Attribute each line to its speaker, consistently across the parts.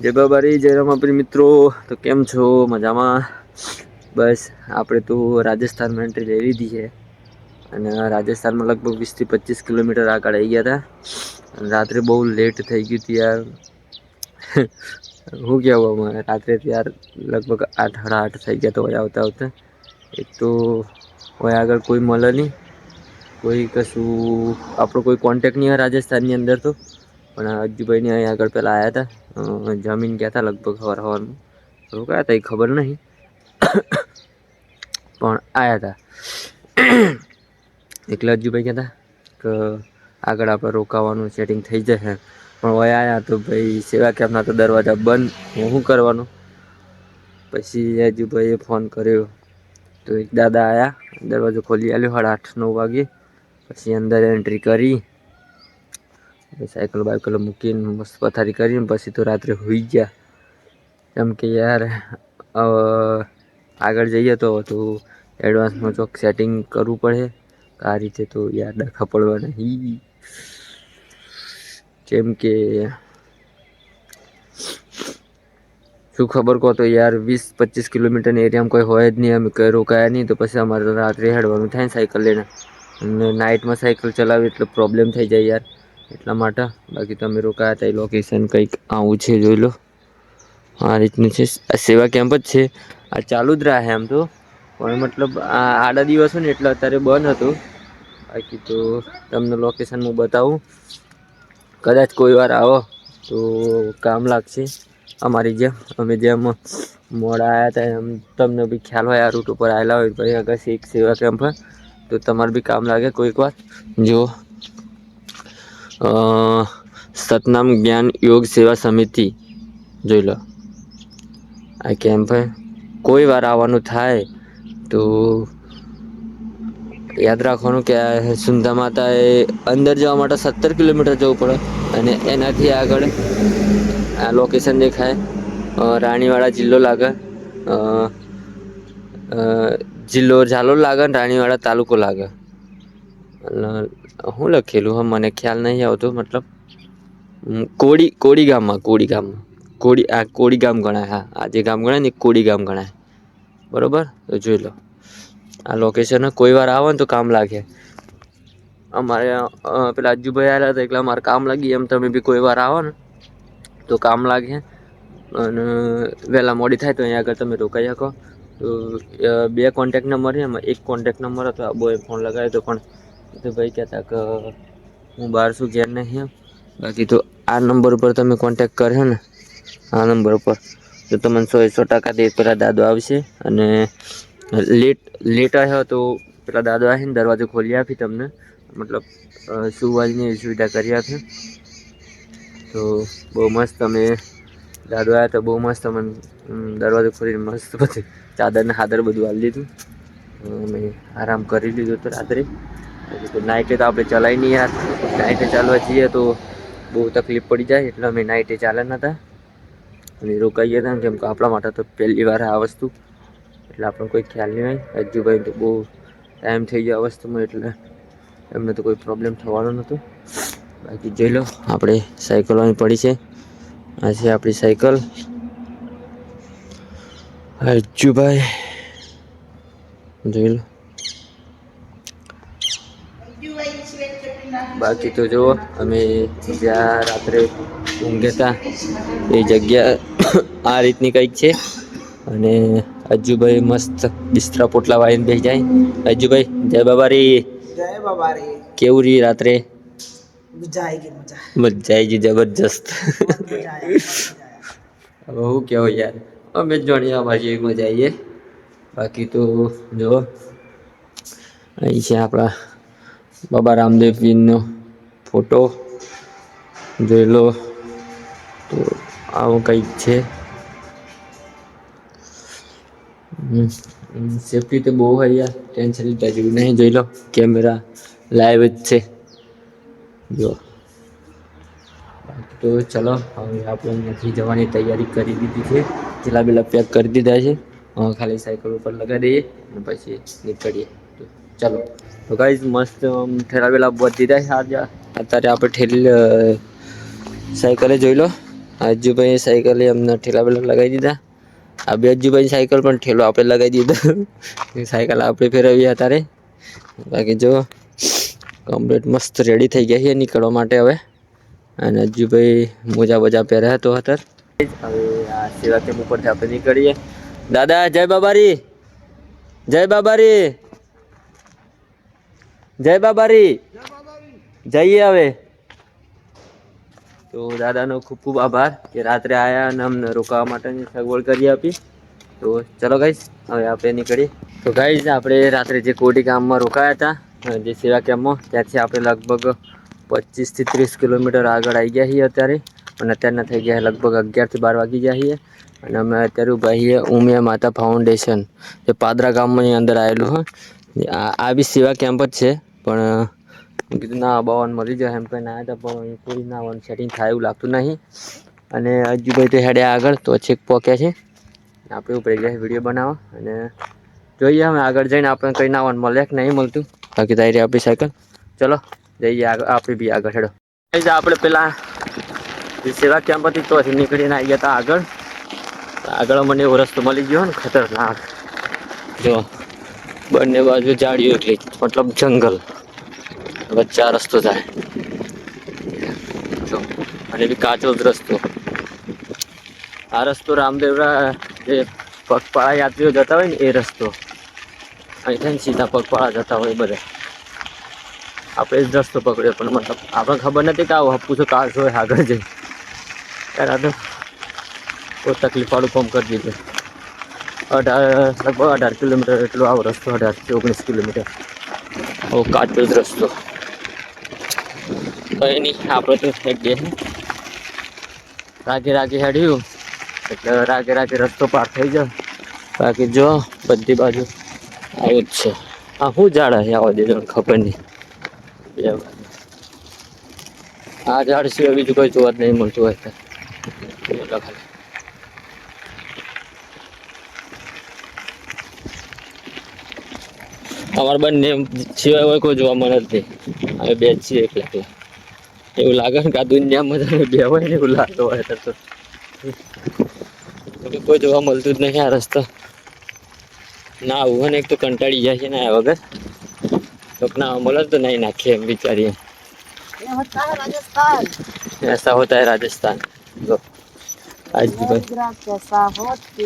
Speaker 1: જય બાબારી, જય રમાપરી મિત્રો. તો કેમ છો? મજામાં? બસ, આપણે તો રાજસ્થાનમાં એન્ટ્રી લઈ લીધી છે. અને રાજસ્થાનમાં લગભગ વીસથી પચીસ કિલોમીટર આગળ આવી ગયા હતા. અને રાત્રે બહુ લેટ થઈ ગયું હતું યાર. હું કહેવું અમારે રાત્રે ત્યાર લગભગ આઠ, સાડા આઠ થઈ ગયા તો આવતા આવતા. એક તો હોય આગળ કોઈ મળે નહીં. કોઈ કશું, આપણો કોઈ કોન્ટેક નહીં હોય રાજસ્થાનની અંદર તો. પણ અજ્જુભાઈને અહીંયા આગળ પહેલાં આવ્યા હતા જમીન ગયા હતા લગભગ સવાર સવારમાં રોકાયા હતા એ ખબર નહીં. પણ આવ્યા હતા એટલે અજ્જુભાઈ કહેતા કે આગળ આપણે રોકાવાનું સેટિંગ થઈ જશે. પણ વયા આવ્યા તો ભાઈ સેવા કેમ્પના તો દરવાજા બંધ. હું શું કરવાનું? પછી અજ્જુભાઈએ ફોન કર્યો. તો એક દાદા આવ્યા દરવાજો ખોલી આલ્યો સાડા આઠ, નવ વાગે પછી અંદર એન્ટ્રી કરી. સાયકલ બાયકલ મૂકીને મસ્ત પથારી કરીને પછી તો રાત્રે હોઈ ગયા. કેમ કે યાર આગળ જઈએ તો તો એડવાન્સમાં ચોક સેટિંગ કરવું પડે. આ રીતે તો યાર ડખા પડવા નહીં. કેમ કે શું ખબર કહો તો યાર, વીસ પચીસ કિલોમીટરની એરિયામાં કોઈ હોય જ નહીં, અમે કંઈ રોકાયા નહીં, તો પછી અમારે રાત્રે હેડવાનું થાય ને સાયકલ લઈને અને નાઇટમાં સાયકલ ચલાવી એટલે પ્રોબ્લેમ થઈ જાય યાર. એટલા માટે. બાકી તમે રોકાયા હતા એ લોકેશન કંઈક આવું છે, જોઈ લો. આ રીતનું છે. આ સેવા કેમ્પ જ છે. આ ચાલુ જ રહે એમ તો. પણ મતલબ આ આડા દિવસો ને એટલે અત્યારે બંધ હતું. બાકી તો તમને લોકેશન હું બતાવું. કદાચ કોઈ વાર આવો તો કામ લાગશે અમારી જેમ. અમે જેમ મોડા આવ્યા હતા એમ તમને બી ખ્યાલ હોય આ રૂટ ઉપર આવેલા હોય. ભાઈ આગળ એક સેવા કેમ્પ તો તમારે બી કામ લાગે કોઈક વાર. જો સતનામ જ્ઞાન યોગ સેવા સમિતિ. જોઈ લો. આ કેમ્પ કોઈ વાર આવવાનું થાય તો યાદ રાખવાનું કે આ સુંદા માતા એ અંદર જવા માટે સત્તર કિલોમીટર જવું પડે અને એનાથી આગળ આ લોકેશન દેખાય. રાણીવાડા જિલ્લો લાગે જિલ્લો ઝાલોર લાગે રાણીવાડા તાલુકો લાગે શું લખેલું હા, મને ખ્યાલ નહીં આવતો, મતલબ કોડી કોડી ગામમાં કોડી ગામમાં કોડી, આ કોડી ગામ ગણાય, હા. આ જે ગામ ગણાય ને કોડી ગામ ગણાય. બરોબર? તો જોઈ લો. આ લોકેશન કોઈ વાર આવો ને તો કામ લાગે. અમારે પેલા અજ્જુભાઈ આવ્યા હતા એટલે અમારે કામ લાગી. એમ તમે બી કોઈ વાર આવો ને, તો કામ લાગે. અને વહેલા મોડી થાય તો અહીંયા આગળ તમે રોકાઈ શકો. તો બે કોન્ટેક નંબર છે એમાં એક કોન્ટેક નંબર હતો, આ બોએ ફોન લગાવ્યો તો પણ તો ભાઈ કહેતા કે હું બહાર છું, ઘેર નહીં બાકી તો આ નંબર ઉપર તમે કોન્ટેક કર્યો ને. આ નંબર ઉપર. તો તમને સો સો ટકા દે, પેલા દાદો આવશે અને લેટ લેટ આવ્યો તો પેલા દાદો આવીને દરવાજો ખોલી આપી તમને. મતલબ સુવાની સુવિધા કરી આપી. તો બહુ મસ્ત તમે દાદો આવ્યા તો બહુ મસ્ત મને દરવાજો ખોલીને મસ્ત પછી ચાદરને હાદર બધું હાલી દીધું. અમે આરામ કરી લીધો તો રાત્રે. નાઇટે તો આપણે ચલાવી નહીં યાર. નાઇટે ચાલવા જઈએ તો બહુ તકલીફ પડી જાય, એટલે અમે નાઇટે ચાલ્યા નહોતા અને રોકાઈ ગયા હતા કેમ કે આપણા માટે તો પહેલી વાર આ વસ્તુ. એટલે આપણને કોઈ ખ્યાલ નહીં હોય. અજ્જુભાઈ તો બહુ ટાઈમ થઈ ગયો આ વસ્તુમાં, એટલે એમને તો કોઈ પ્રોબ્લેમ થવાનો નહોતો. બાકી જોઈ લો, આપણે સાયકલ અહીં પડી છે. આ છે આપણી સાયકલ અજ્જુભાઈ જોઈ લો. બાકી તો જુઓ અમે જ્યાં રાત્રે ઊંઘતા એ જગ્યા આ રીતની કંઈક છે. અને અજ્જુભાઈ મસ્ત બિસ્તરા પોટલા વાળીને બેસી જાય. અજ્જુભાઈ જય બાબારી.
Speaker 2: જય બાબા રે
Speaker 1: કેવું રહી રાત્રે?
Speaker 2: મજા આવી ગઈ
Speaker 1: જબરજસ્ત. હવે હું કેવો યાર? અમે જાણીએ અમારી જેવી મજા આવીએ બાકી તો જો અહીં છે આપણા બાબા રામદેવજીનો ફોટો જોઈ લો તો આવું કંઈક છે. સેફટી તો બહુ હોય યાર ટેન્શન લીધા જેવું નહીં. જોઈ લો કેમેરા લાઈવ જ છે. જો. તો ચલો, હવે આપણે નથી જવાની તૈયારી કરી દીધી છે. જેલા બેલા પેક કરી દીધા છે. ખાલી સાયકલ ઉપર લગાવી દઈએ અને પછી નીકળીએ. ચાલો. તો ગાઈઝ મસ્ત ઠેલા વેલા બધી દીધા આજે. અત્યારે આપણે ઠેલી સાયકલે જોઈ લો. અજ્જુભાઈ સાયકલ અમને ઠેલા પેલા લગાવી દીધા. આ બે અજ્જુભાઈ સાયકલ પણ ઠેલો આપણે લગાવી દીધો. સાયકલ આપણે ફેરવી અત્યારે. બાકી જો કમ્પ્લીટ મસ્ત રેડી થઈ ગયા છે નીકળવા માટે હવે. અને અજ્જુભાઈ મોજા બજા પહેર્યા હતો અત્યારે. હવે આ સેવા કેમ ઉપરથી આપણે નીકળીએ. દાદા, જય બાબારી. જય બાબારી. જય બાબારી. જઈએ હવે. તો દાદાનો ખૂબ ખૂબ આભાર કે રાત્રે આવ્યા અને અમને રોકાવા માટેની સગવડ કરી આપી. તો ચલો ગાઈશ હવે આપણે નીકળીએ. તો ગાઈશ આપણે રાત્રે જે કોટી ગામમાં રોકાયા હતા જે સેવા કેમ્પમાં ત્યાંથી આપણે લગભગ પચીસથી ત્રીસ કિલોમીટર આગળ આવી ગયા છીએ અત્યારે. અને અત્યારના થઈ ગયા લગભગ અગિયારથી બાર વાગી ગયા છીએ. અને અમે અત્યારે ઊભા છીએ ઉમિયા માતા ફાઉન્ડેશન જે પાદરા ગામની અંદર આવેલું આ આ બી સેવા કેમ્પ જ છે. પણ કીધું, ના, બાવન મળી જાય એમ કહીને આવ્યા હતા પણ કોઈ ના વન સેટિંગ થાય એવું લાગતું નહીં. અને અજુભાઈ તો હેડ્યા આગળ, તો છેક પહોંચ્યા છે. આપણે ઉપર ગયા વીડિયો બનાવવા. અને જોઈએ હવે આગળ જઈને આપણે કંઈ નાવાનું મળે કે નહીં મળતું. બાકી તારી આપણી સાયકલ ચલો, જઈએ આગળ, આપણે બી આગળ હેડો. આપણે પેલા સેવા કેમ્પ પછી તો નીકળીને આવી ગયા આગળ. આગળ મને એવો રસ્તો મળી ગયો ને ખતરનાક. જો, બંને બાજુ ઝાડીઓ એટલે, મતલબ જંગલ. વચ્ચે આ રસ્તો જાય અને બી કાચો જ રસ્તો. આ રસ્તો રામદેવરા, જે પગપાળા યાત્રીઓ જતા હોય ને, એ રસ્તો. અહીંથી સીધા પગપાળા જતા હોય બધા. આપણે જ રસ્તો પકડ્યો, પણ મતલબ આપણે ખબર નથી કે આવો તો કાચ હોય આગળ જઈ ત્યારે તો કોઈ તકલીફવાળું ફોર્મ કરી દીધું. અઢાર, લગભગ અઢાર કિલોમીટર એટલો આવો રસ્તો અઢારથી ઓગણીસ કિલોમીટર. આવો કાચો જ રસ્તો. કંઈ નહીં આપણે તો એક દે રાગે રાગે હેડ્યું. એટલે રાગે રાગે રસ્તો પાર થઈ જાય બાકી જો, બધી બાજુ આવું જ છે. આ શું ઝાડ છે આવા દેજો ખબર નહીં. આ ઝાડ સિવાય બીજું કોઈ જોવા જ નહીં મળતું હોય. અમારે બંને સિવાય કોઈ જોવા મળે જ નહીં. અમે બે છીએ એકલા એકલા. એવું લાગે ને કે આ દુનિયામાં જાણે બે હોય ને એવું લાગતું હોય તો તો. બાકી કોઈ જોવા મળતું જ નહીં આ રસ્તા ના આવું હોય ને એક તો કંટાળી જાય છે ને આ વગર તો ના મળે તો નહીં નાખીએ એમ વિચારીએ
Speaker 2: ये होता है राजस्थान
Speaker 1: ऐसा होता है राजस्थान જો આજુભાઈ
Speaker 2: मुद्रा कैसा होती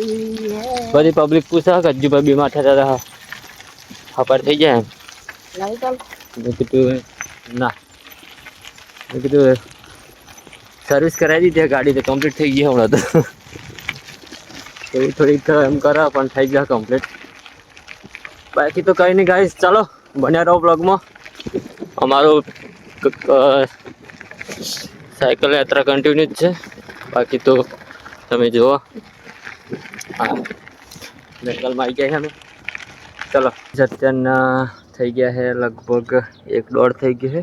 Speaker 2: है
Speaker 1: બધી પબ્લિક પૂછા કે અજ્જુભાઈ બીમાર થતા હતા ખબર થઈ જાય એમ
Speaker 2: नहीं चल
Speaker 1: મેં કીધું ના મેં કીધું સર્વિસ કરાવી દીધી ગાડી તો કમ્પ્લીટ થઈ ગઈ હમણાં તો. થોડી થોડીક એમ કરા, પણ થઈ ગયા કમ્પ્લીટ બાકી તો કંઈ નહીં ગાઈશ ચાલો, બન્યા રહો બ્લોગમાં અમારું સાયકલ યાત્રા કન્ટિન્યુ જ છે. બાકી તો તમે જુઓ. જંગલમાં આવી ગયા છે અમે. ચલો અત્યારના થઈ ગયા છે લગભગ એક દોઢ થઈ ગયું છે.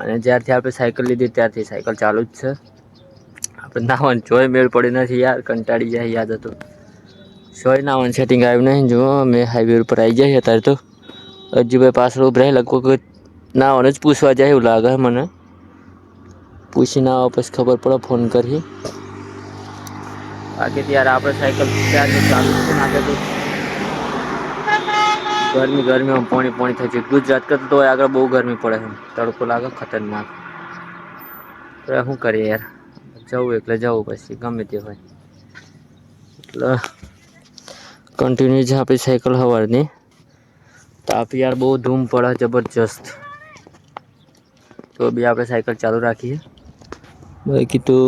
Speaker 1: અને જ્યારથી આપણે સાયકલ લીધી ત્યારથી સાયકલ ચાલુ જ છે. આપણે નાવાનું જોઈ મેળ પડી નથી યાર, કંટાળી જાય યાદ હતું. સોય નાવાનું સેટિંગ આવ્યું નહીં, જુઓ અમે હાઈવે ઉપર આવી જાય અત્યારે તો. અજુભાઈ પાછળ ઉભરાય લગભગ નાવાનું જ પૂછવા જાય એવું લાગે મને. મને પૂછીને આવો, પછી ખબર પડે ફોન કરી બાકી ત્યારે આપણે સાયકલ ચાલુ છે ને આગળ ગરમી ગરમીમાં પાણી પોણી થાય છે. ગુજરાત કરતાં તો આગળ બહુ ગરમી પડે છે. તડકો લાગે, ખતરનાક. હવે શું કરીએ યાર? જવું એટલે જવું પછી, ગમે તે હોય. એટલે કન્ટિન્યુ છે આપણી સાયકલ સવારની તાપ યાર બહુ ધૂમ પડે, જબરજસ્ત. તો બી આપણે સાયકલ ચાલુ રાખીએ. બાકી તો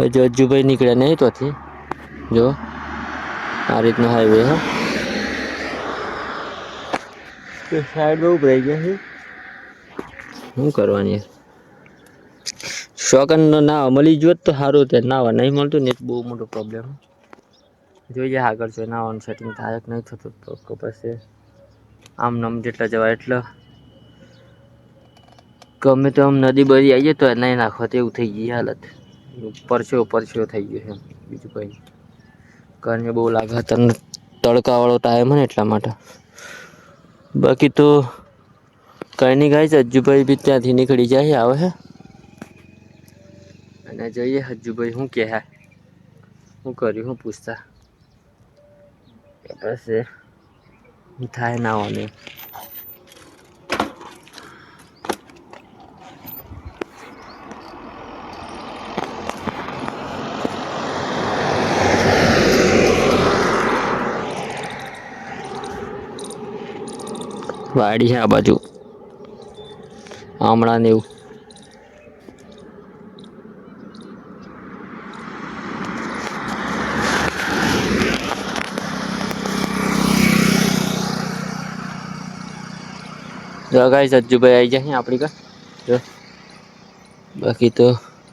Speaker 1: હજુ અજ્જુભાઈ નીકળ્યા નહીં તોથી. જો, આ રીતનો હાઈવે હા. તો બહુ ભરાઈ ગયા છે શું કરવાની? યાર શોકન ના મળી જોત તો સારું તે નાવા નહીં મળતું ને બહુ મોટો પ્રોબ્લેમ જોઈએ આગળ છે નાવાનું સેટિંગ થાય કે નહીં થતું તો પછી આમ નમ જેટલા જવાય એટલા. ગમે તો આમ નદી બધી આવીએ તો નહીં નાખવા તેવું થઈ ગઈ હાલત. પરછો પરસ્યો થઈ ગયો છે બીજું કંઈ. ગરમી બહુ લાગે તડકાવાળો ટાઈમ ને એટલા માટે. બાકી તો કંઈ નહીં ગાય અજ્જુભાઈ બી ત્યાંથી નીકળી જાય આવે હે અને જોઈએ હજુભાઈ શું કહે શું કર્યું, શું પૂછતા? બસ થાય ના હોને વાડી છે આ બાજુ. હમણાં ને એવું. જો ગાઈસ અજ્જુભાઈ આવી જાય આપણી કા જો. બાકી તો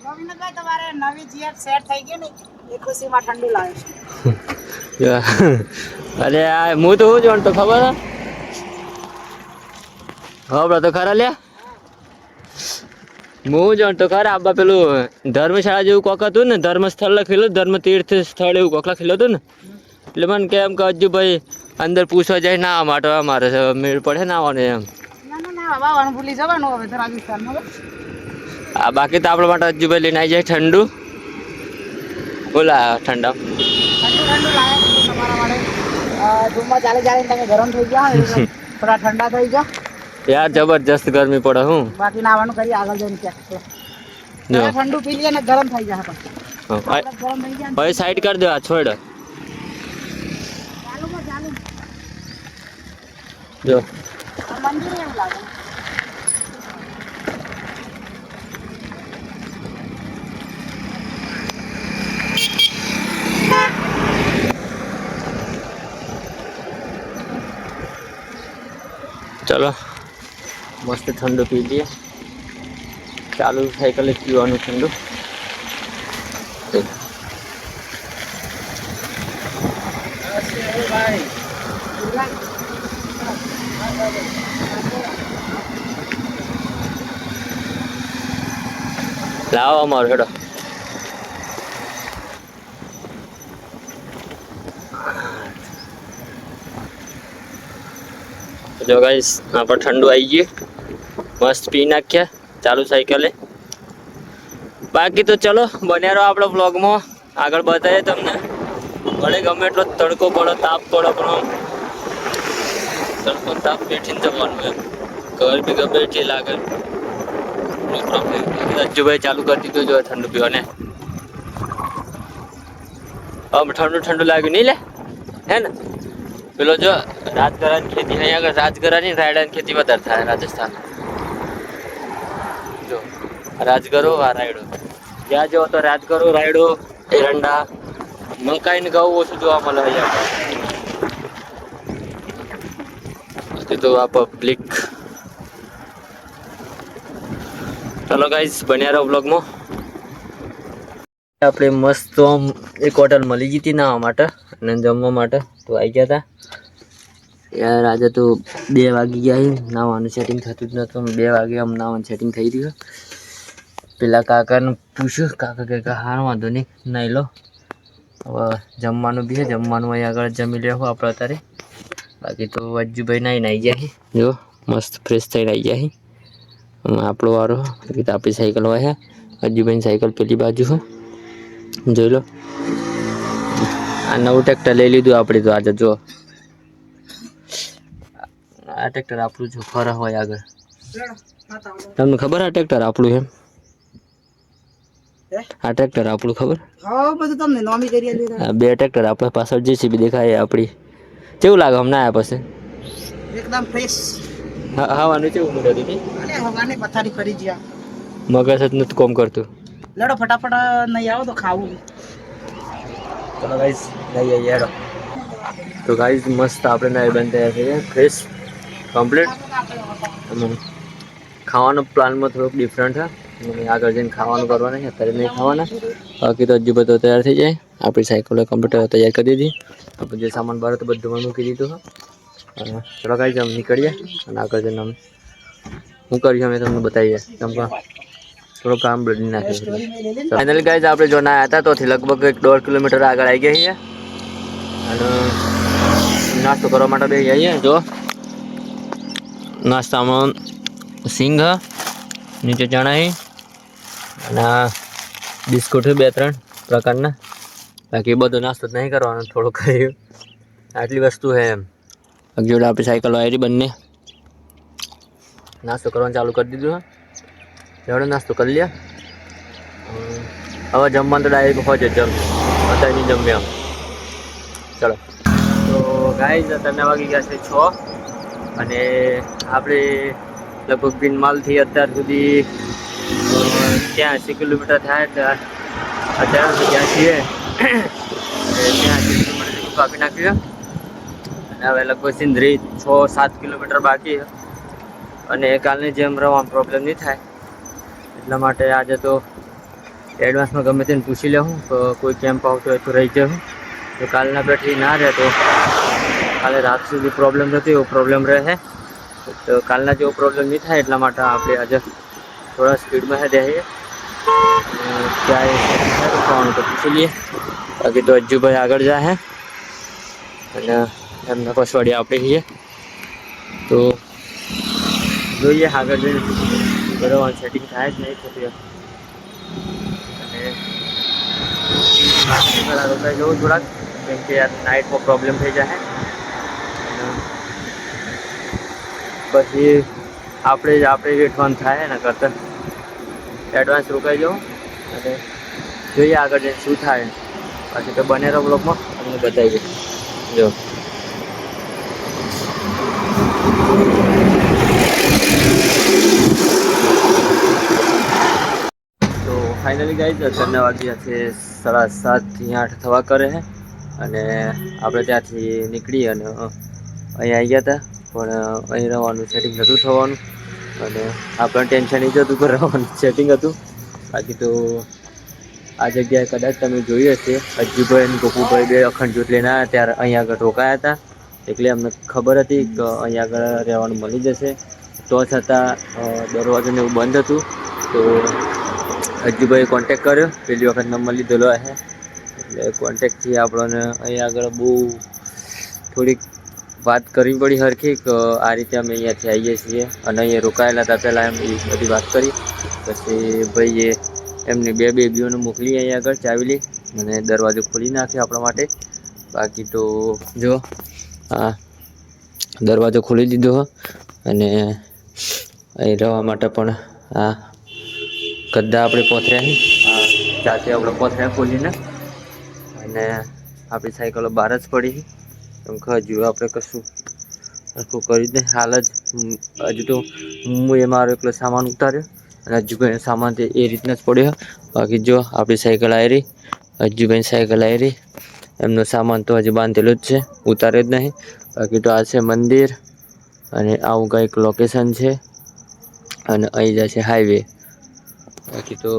Speaker 2: નવીનભાઈ તમારે નવી જીએફ સેટ થઈ ગઈ ને એ ખુશીમાં ઠંડુ લાવે છે.
Speaker 1: અરે આ હું તો શું જાણતો ખબર હે? હા તો ખરા લ્યા. હું જાણતો ખરા આબા પેલું ધર્મશાળા જેવું કોક હતું ને ધર્મસ્થળ લખેલું ધર્મ તીર્થ સ્થળ એવું કોક લખેલું હતું ને. એટલે મને કેમ કે અજ્જુભાઈ અંદર પૂછવા જાય ના માટે મારે મેળ પડે ના આવવાનું એમ
Speaker 2: હવે તો.
Speaker 1: આ બાકી તો આપણા માટે અજ્જુભાઈ લઈને આવી જાય ઠંડુ. બોલા ઠંડા.
Speaker 2: ચાલે ચાલે તમે ગરમ થઈ ગયા થોડા ઠંડા થઈ જાઓ
Speaker 1: યાર જબરજસ્ત ગરમી પડે હું.
Speaker 2: બાકી નાવાનું કરી આગળ જઈને ચેક ઠંડુ પી લઈએ ને ગરમ થઈ જાય ને
Speaker 1: હવે સાઈડ કરી દો આ છોડ.
Speaker 2: ચાલુ માં ચાલુ.
Speaker 1: જો.
Speaker 2: મંદિર એવું લાગે.
Speaker 1: ચલો. મસ્ત ઠંડુ પી લઈએ ચાલુ સાયકલે પીવાનું ઠંડુ. લાવો અમારો હેડો. જો ગાઈસ આપણે ઠંડુ આવી ગયું. મસ્ત પી નાખ્યા. ચાલુ સાયકલે બાકી તો ચલો, બન્યા રહો આપણો બ્લોગમાં આગળ બતાવીએ તમને. ભલે ગમે એટલો તડકો પડે, તાપ પડે, પણ તડકો ને તાપ બેઠીને જવાનું એમ ઘર બી ગમે એટલી લાગે. નો પ્રોબ્લેમ અજ્જુભાઈ ચાલુ કરી દીધું, જો ઠંડુ પીવાને. આમ ઠંડુ ઠંડુ લાગ્યું નહીં લે? હે ને? પેલો જો રાજગરાની ખેતી, અહીંયા આગળ રાજગરાની રાયડાની ખેતી વધારે થાય રાજસ્થાન જો રાજગરો રાયડો જ્યાં જવો તો રાજગરો રાયડો એરંડા મકાઈ ને ઘઉં ઓછું જોવા મળે અહીંયા તો આ પબ્લિક ચલો ગાઈઝ બન્યા રહો બ્લોગમાં આપણે મસ્ત આમ એક હોટલ મળી ગઈ હતી નાવા માટે અને જમવા માટે. તો આવી ગયા હતા. યાર, આજે તો બે વાગી ગયા નાવાનું સેટિંગ થતું જ નહોતું. બે વાગે આમ નાવાનું સેટિંગ થઈ રહ્યું પેલા કાકાને પૂછ્યું, કાકા કે કે હા, વાંધો નહીં નહીં લો. હવે જમવાનું બી છે, જમવાનું અહીં આગળ જમી લેવું આપણે અત્યારે. બાકી તો વજ્જુભાઈ નાઈ નાઈ છે જો, મસ્ત ફ્રેશ થઈને આવી છે આપણો વારો, બાકી તો આપણી સાયકલ હોય અજ્જુભાઈની સાયકલ પેલી બાજુ છે જોઈ લો. આ નવું ટ્રેક્ટર લઈ લીધું આપણે તો આજે, જો. આ ટ્રેક્ટર આપણું જો ફરા હોય આગળ. તમને ખબર આ ટ્રેક્ટર આપણું એમ? આ ટ્રેક્ટર આપણું ખબર?
Speaker 2: હા બધું તમને નોમી કરી
Speaker 1: આ બે ટ્રેક્ટર આપણે પાછળ જેસીબી દેખાય આપણી. કેવું લાગે હમણાં આયા પછી?
Speaker 2: એકદમ ફ્રેશ
Speaker 1: હવાનું કેવું મળ્યું હતું
Speaker 2: અને હવાને પથારી ફરી ગયા.
Speaker 1: મગજ જ નથી કોમ કરતું.
Speaker 2: લડો ફટાફટ નહીં આવો તો ખાવું.
Speaker 1: ચલો ગાઈસ નહીં આવીએ હેડો. તો ગાઈસ મસ્ત આપણે નાઈ બંધ તૈયાર થઈ ગયા ફ્રેશ કમ્પ્લીટ ખાવાનો પ્લાનમાં થોડોક ડિફરન્ટ છે અને આગળ જઈને ખાવાનું કરવાનું છે અત્યારે નહીં ખાવાના. બાકી તો હજુ બધું તૈયાર થઈ જાય. આપણી સાયકલ કમ્પ્યુટર તૈયાર કરી દીધી. આપણે જે સામાન બહાર તો બધું મૂકી દીધું અને ચલો ગાઈસ જમ નીકળીએ અને આગળ જઈને અમે શું કરીએ અમે તમને બતાવીએ. કે થોડું કામ બદલી નાખ્યું ફાઇનલી ગાઈઝ આપણે જો ના હતા તોથી લગભગ એક દોઢ કિલોમીટર આગળ આવી ગયા છીએ. અને નાસ્તો કરવા માટે બે જઈએ જો નાસ્તામાં સિંગ હ, નીચે ચણા અને બિસ્કુટ છે બે ત્રણ પ્રકારના. બાકી બધો નાસ્તો નહીં કરવાનો, થોડુંક આટલી વસ્તુ છે એમ. જોડે આપણી સાયકલ વાયરી બંને. નાસ્તો કરવાનું ચાલુ કરી દીધું છે જોડે નાસ્તો કરી લ્યા. હવે જમવાનું તો ડાયરેક્ટ હોય જ જમ. અત્યારે નહીં જમ્યા ચલો. તો ગાઈઝ તમે વાગી ગયા છે છ. અને આપણે લગભગ બિનમાલથી અત્યાર સુધી અ, ત્યાં એંસી કિલોમીટર થાય ત્યાં અત્યારે અમે ત્યાં છીએ અને ત્યાં એંસી કિલોમીટર જેટલું કાપી નાખ્યું અને હવે લગભગ સિંધરી છ સાત કિલોમીટર બાકી છે. અને કાલની જેમ રવામાં પ્રોબ્લેમ નહીં થાય. એટલા માટે આજે તો એડવાન્સમાં ગમે તેને પૂછી લેવું તો કોઈ કેમ્પ આવતો હોય તો રહી જવું. તો કાલના બેઠી ના રહે તો કાલે રાત સુધી પ્રોબ્લેમ થતી એવો પ્રોબ્લેમ રહે. તો કાલના જેવો પ્રોબ્લેમ નહીં થાય એટલા માટે આપણે આજે થોડા સ્પીડમાં હે રહીએ અને ક્યાંય રોકાવાનું તો પૂછી લઈએ બાકી તો અજ્જુભાઈ આગળ જાય અને એમના પછવાડી આપણે છીએ તો જોઈએ આગળ જઈને બરાબર સેટિંગ થાય જ નહીં થતું એમ. અને રાત્રે પહેલાં રોકાઈ જવું થોડાક કેમ કે યાર નાઇટમાં પ્રોબ્લેમ થઈ જાય અને પછી આપણે જ આપણે રિફંડ થાય ને કરતાં. એડવાન્સ રોકાઈ જવું અને જોઈએ આગળ જઈને શું થાય. પછી તો બનેરો બ્લોકમાં તમને બતાવી દઈશ. જો. ફાઇનલી ગાઈ અત્યારના વાગ્યા છે સાડા સાતથી આઠ થવા કરે છે. અને આપણે ત્યાંથી નીકળી અને અહીંયા આવી ગયા હતા. પણ અહીં રહેવાનું સેટિંગ નહોતું થવાનું અને આપણને ટેન્શન એ જ હતું કે રહેવાનું સેટિંગ હતું. બાકી તો આ જગ્યાએ કદાચ તમે જોઈ હશે અજ્જુભાઈ અને ગોપુભાઈ બે અખંડ જ્યોત લઈને આવ્યા ત્યારે અહીંયા આગળ રોકાયા હતા. એટલે અમને ખબર હતી કે અહીંયા આગળ રહેવાનું મળી જશે. તો છતાં દરવાજો ને એવું બંધ હતું. તો અજ્જુભાઈએ કોન્ટેક કર્યો. પેલી વખત નંબર લીધેલો હે એટલે કોન્ટેકથી આપણને અહીંયા આગળ બહુ થોડીક વાત કરવી પડી હરખી કે આ રીતે અમે અહીંયાથી આવીએ છીએ. અને અહીંયા રોકાયેલા હતા, પહેલાં એમ એ બધી વાત કરી. પછી ભાઈએ એમને બે બેબીઓને મોકલી અહીંયા આગળ ચાવીલી. અને દરવાજો ખોલી નાખ્યો આપણા માટે. બાકી તો જો હા દરવાજો ખોલી દીધો અને અહીં રહેવા માટે પણ આ ગદ્દા આપણે પોથર્યા જાતે આપણે પોથર્યા ખોલીને. અને આપણી સાયકલો બહાર જ પડી એમ હજુ આપણે કશું સરખું કરી દે હાલ જ હજુ તો હું એ મારો એકલો સામાન ઉતાર્યો અને હજુભાઈનો સામાન તે એ રીતના જ પડ્યો. બાકી જો આપણી સાયકલ આવી રહી. હજુભાઈની સાયકલ આવી એમનો સામાન તો હજી બાંધેલો જ છે. ઉતારે જ નહીં. બાકી તો આ છે મંદિર અને આવું કંઈક લોકેશન છે અને અહીં જશે હાઈવે બાકી તો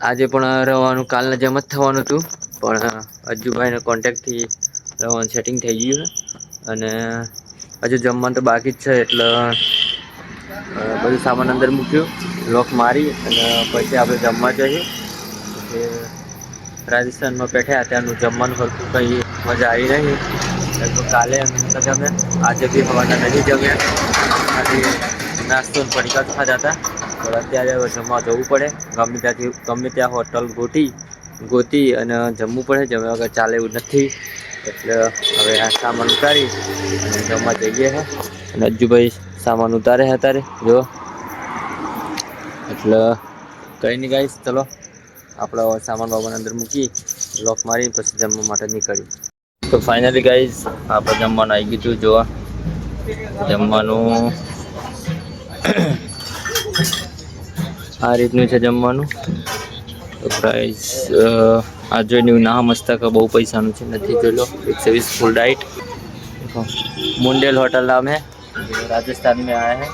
Speaker 1: આજે પણ રહેવાનું, કાલના જેમ જ થવાનું હતું. પણ અજ્જુભાઈને કોન્ટેક્ટથી રહેવાનું સેટિંગ થઈ ગયું છે. અને હજુ જમવાનું તો બાકી જ છે, એટલે બધું સામાન અંદર મૂક્યું. લોક મારી અને પછી આપણે જમવા જઈએ. રાજસ્થાનમાં બેઠ્યા ત્યાંનું જમવાનું સરખું કંઈ મજા આવી નહીં. તો કાલે અમે જમ્યા. આજે બી હવાના નથી જમ્યા. નાસ્તો પડીકા ખાધા હતા. પણ અત્યારે હવે જમવા જવું પડે. ગમે ત્યાંથી, ગમે ત્યાં હોટલ ગોતી ગોતી અને જમવું પડે. જમ્યા વગર ચાલે એવું નથી. એટલે હવે આ સામાન ઉતારી અને જમવા જઈએ છે અને અજ્જુભાઈ સામાન ઉતારે હે અત્યારે જો. એટલે કંઈ નહીં ગાઈશ ચલો. આપણો સામાન બાબાને અંદર મૂકી લોક મારી, પછી જમવા માટે નીકળી તો ફાઇનલી ગાઈઝ આપણે જમવાનું આવી ગયું જોવા. જમવાનું આ રીતનું છે જમવાનું. તો પ્રાઇસ આ જોઈને એવું ના મસ્તા કે બહુ પૈસાનું છે નથી જોઈ લો એકસો વીસ ફૂલ डाइट मुंडेल होटल नाम है राजस्थान में आया है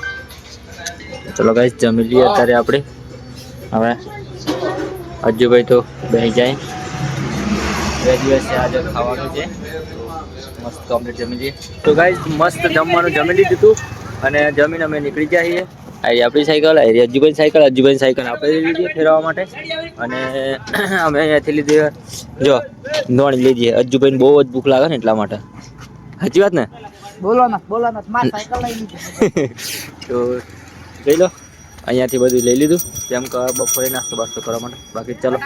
Speaker 1: ચલો ગાઈસ જમી લઈએ અત્યારે આપણે હવે અજ્જુભાઈ તો બેસી જાય બે દિવસ આજે ખાવાનું છે મસ્ત કમ્પ્લીટ જમી લઈએ તો ગાઈસ મસ્ત જમવાનું જમી લીધું હતું અને જમીન અમે નીકળી ગયા છીએ. આ આપણી સાયકલ આવી અજુભાઈ સાયકલ અજ્જુભાઈ સાયકલ આપણે લીધી ફેરવા માટે. અને અમે અહીંયાથી લીધી જો નોણી લીધી અજ્જુભાઈને બહુ જ ભૂખ લાગે ને એટલા માટે. સાચી વાત ને?
Speaker 2: બોલો બોલવાના બોલો માર સાયકલ લઈ લીધી.
Speaker 1: તો લઈ લો. અહીંયાથી બધું લઈ લીધું. કેમ કે બપોરે નાસ્તો બાસ્તો કરવા માટે. બાકી ચલો.